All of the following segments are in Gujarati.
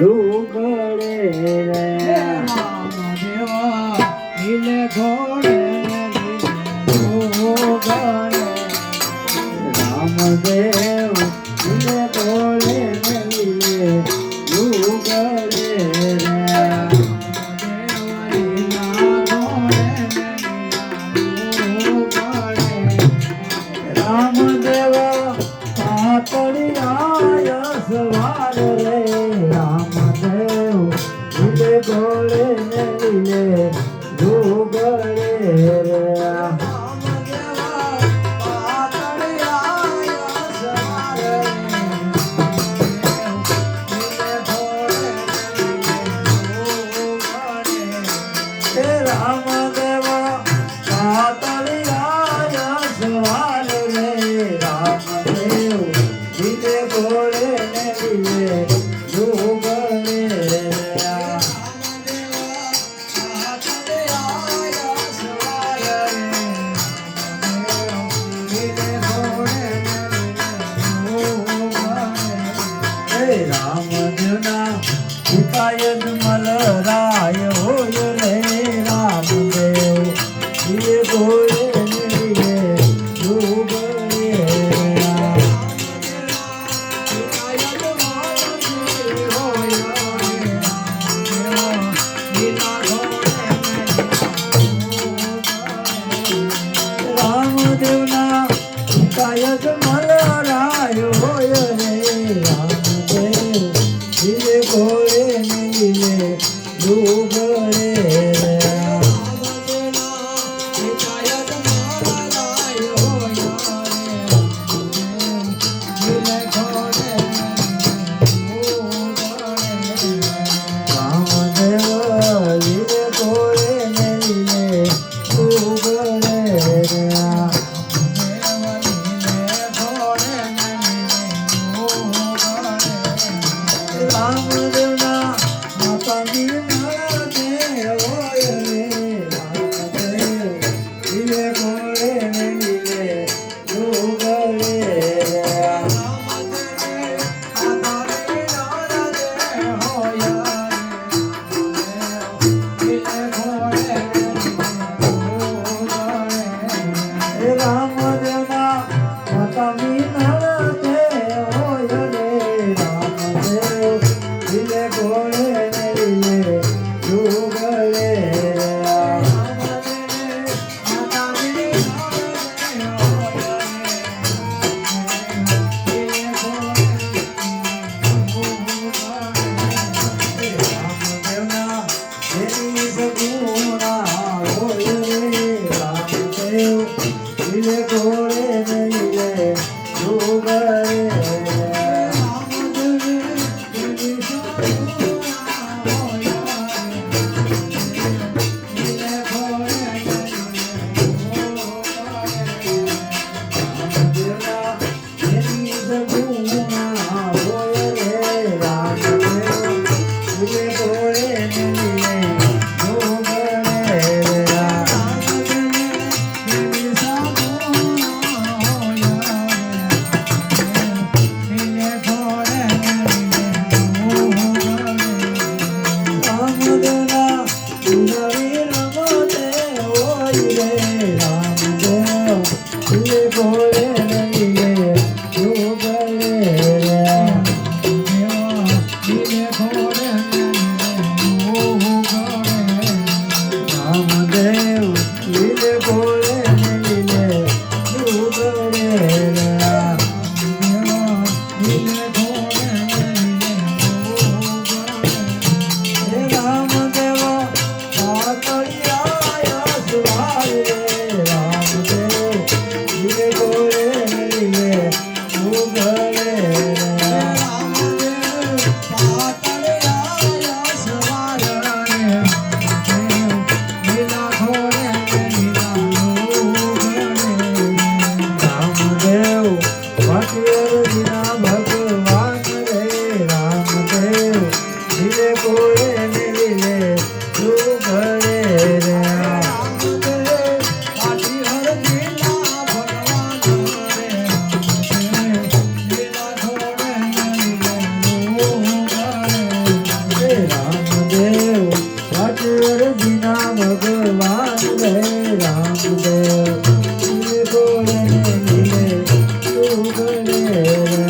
રૂગડે રે. દેવા ઇલે ઘો રામદેવ લીલે ભોળે લીલે ડૂબરે રામદેવ પાતળિયા સુહારે રામદેવ લીલે ભોળે લીલે ડૂબરે Amen.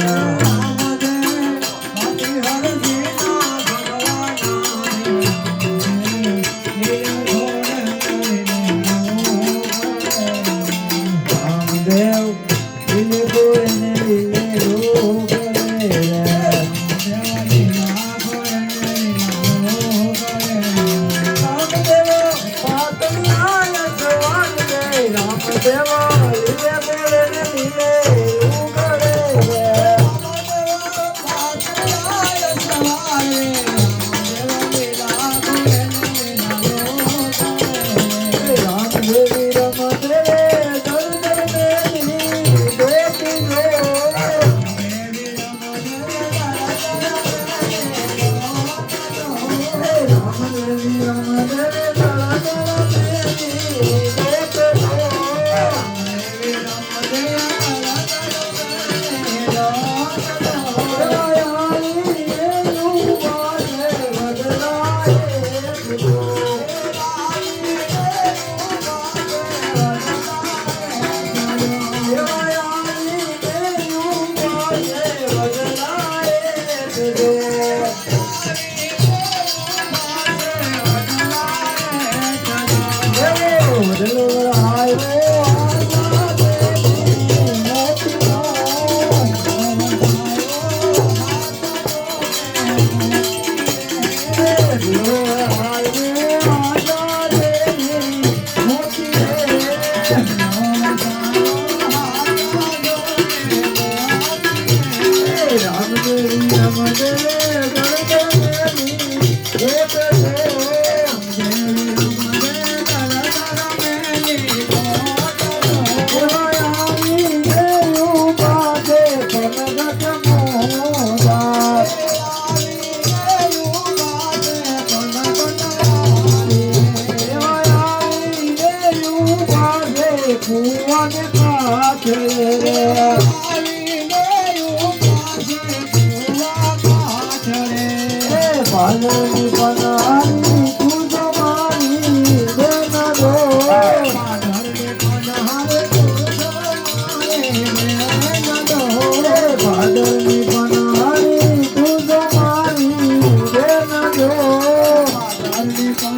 રો મારે